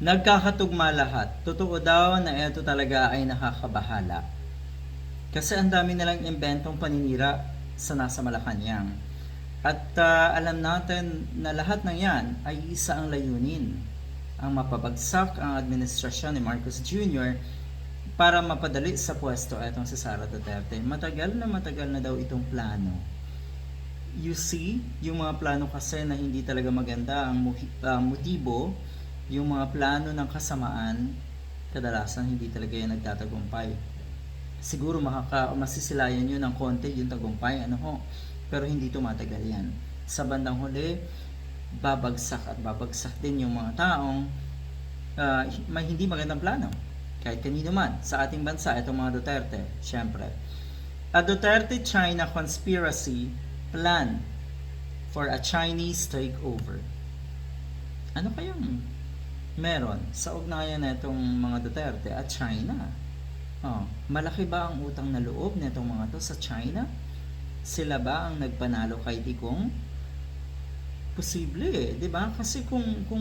Nagkakatugma lahat. Totoo daw na ito talaga ay nakakabahala. Kasi ang dami nilang inventong paninira sa nasa Malacanang. At ah, alam natin na lahat ng yan ay isa ang layunin. Ang mapabagsak ang administrasyon ni Marcos Jr. para mapadali sa pwesto itong si Sara Duterte. Matagal na matagal na daw itong plano. You see, yung mga plano kasi na hindi talaga maganda ang muhi- ah, motibo, yung mga plano ng kasamaan, kadalasan hindi talaga yan nagtatagumpay. Siguro makaka masisilayan yun ng konti yung tagumpay, ano ho. Pero hindi tumatagal yan. Sa bandang huli, babagsak at babagsak din yung mga taong ah, may hindi magandang plano. Kahit kanino man sa ating bansa, itong mga Duterte, syempre. A Duterte-China conspiracy plan for a Chinese takeover. Ano kayang meron sa ugnayan na itong mga Duterte at China? Oh, malaki ba ang utang na loob nitong mga to sa China? Sila ba ang nagpanalo kay Digong? Posible eh, 'di ba? Kasi kung kung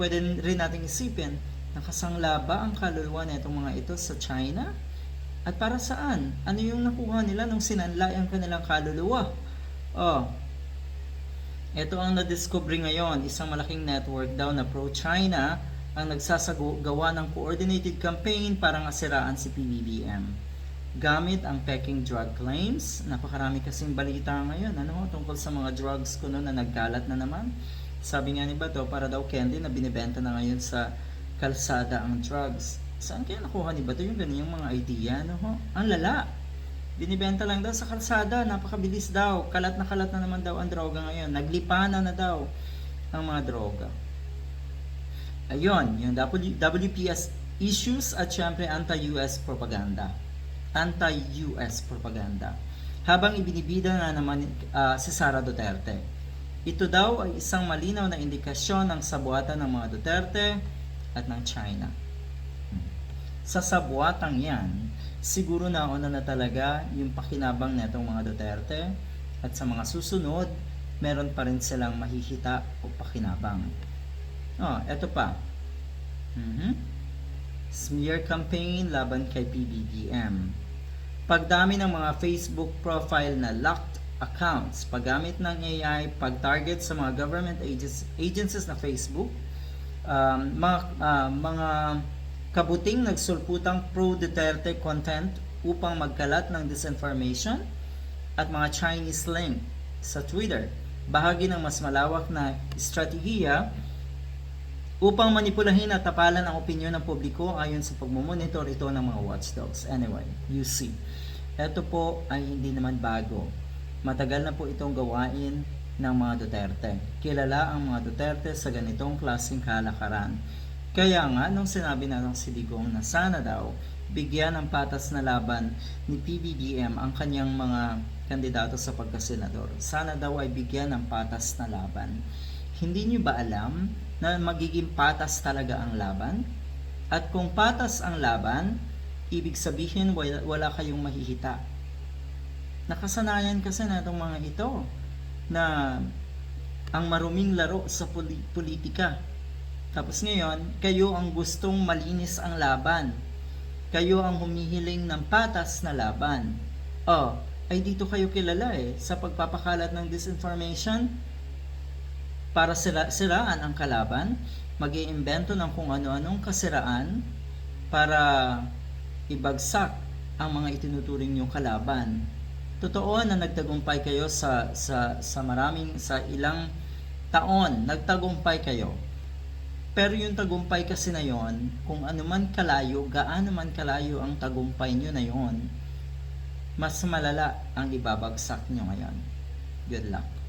pwede rin nating isipin, nakasangla ba ang kaluluwa nitong mga ito sa China? At para saan? Ano yung nakuha nila nung sinanlay ang kanilang kaluluwa? Oh, ito ang nadiscover ngayon, isang malaking network daw na pro-China ang nagsasagawa ng coordinated campaign para ngasiraan si PBBM. Gamit ang Peking drug claims, napakarami kasing balita ngayon, ano, tungkol sa mga drugs ko noon na nagkalat na naman. Sabi nga ni Bato, para daw candy na binibenta na ngayon sa kalsada ang drugs. Saan kaya nakuha ni Bato yung ganyang mga idea, no? Ang lala. Binibenta lang daw sa kalsada, napakabilis daw. Kalat na kalat na naman daw ang droga ngayon. Naglipana na daw ang mga droga. Ayun, yung WPS issues at syempre anti-US propaganda. Anti-US propaganda. Habang ibinibida na naman ah, si Sara Duterte. Ito daw ay isang malinaw na indikasyon ng sabuatan ng mga Duterte at ng China. Sa sabuatang yan, siguro nauna na talaga yung pakinabang netong mga Duterte at sa mga susunod, meron pa rin silang mahihita o pakinabang. Oh, eto pa. Mhm. Smear campaign laban kay PBBM. Pagdami ng mga Facebook profile na locked accounts, paggamit ng AI, pag-target sa mga government agencies, agencies na Facebook, um, mga, ah, mga kabuting nagsulputang pro-Duterte content upang magkalat ng disinformation at mga Chinese link sa Twitter. Bahagi ng mas malawak na estratehiya upang manipulahin at tapalan ang opinyon ng publiko ayon sa pagmumonitor ito ng mga watchdogs. Anyway, you see. Ito po ay hindi naman bago. Matagal na po itong gawain ng mga Duterte. Kilala ang mga Duterte sa ganitong klaseng kalakaran. Kaya nga, nung sinabi na ng si Digong na sana daw, bigyan ng patas na laban ni PBBM ang kanyang mga kandidato sa pagkasenador. Sana daw ay bigyan ng patas na laban. Hindi niyo ba alam na magiging patas talaga ang laban? At kung patas ang laban, ibig sabihin wala, kayong mahihita. Nakasanayan kasi na itong mga ito na ang maruming laro sa poli- politika. Tapos ngayon, kayo ang gustong malinis ang laban. Kayo ang humihiling ng patas na laban. Oh, ay dito kayo kilala eh sa pagpapakalat ng disinformation para sira siraan ang kalaban, mag iimbento ng kung ano-anong kasiraan para ibagsak ang mga itinuturing niyong kalaban. Totoo na nagtagumpay kayo sa sa sa maraming sa ilang taon, nagtagumpay kayo. Pero yung tagumpay kasi na yon, kung ano man kalayo, gaano man kalayo ang tagumpay nyo na yon, mas malala ang ibabagsak nyo ngayon. Good luck.